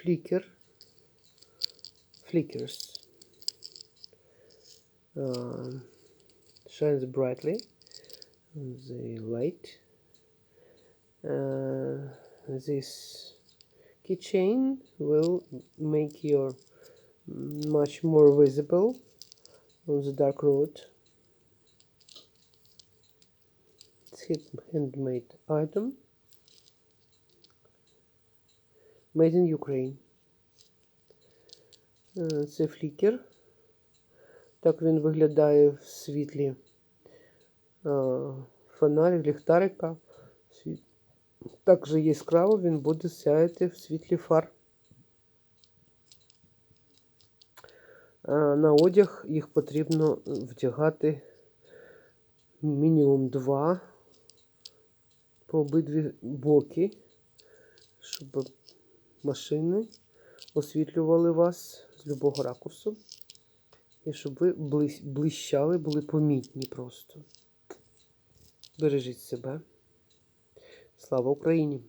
flicker flickers uh, shines brightly. The light. Uh, this keychain will make your much more visible on the dark road. It's hand- handmade item made in Ukraine Е, Це флікер. Так він виглядає в світлі е, фонарів, ліхтарика. Так же яскраво він буде сяяти в світлі фар. Е, На одяг їх потрібно вдягати мінімум два по обидві боки, щоб машини освітлювали вас з любого ракурсу. І щоб ви блищали, були помітні просто. Бережіть себе. Слава Україні!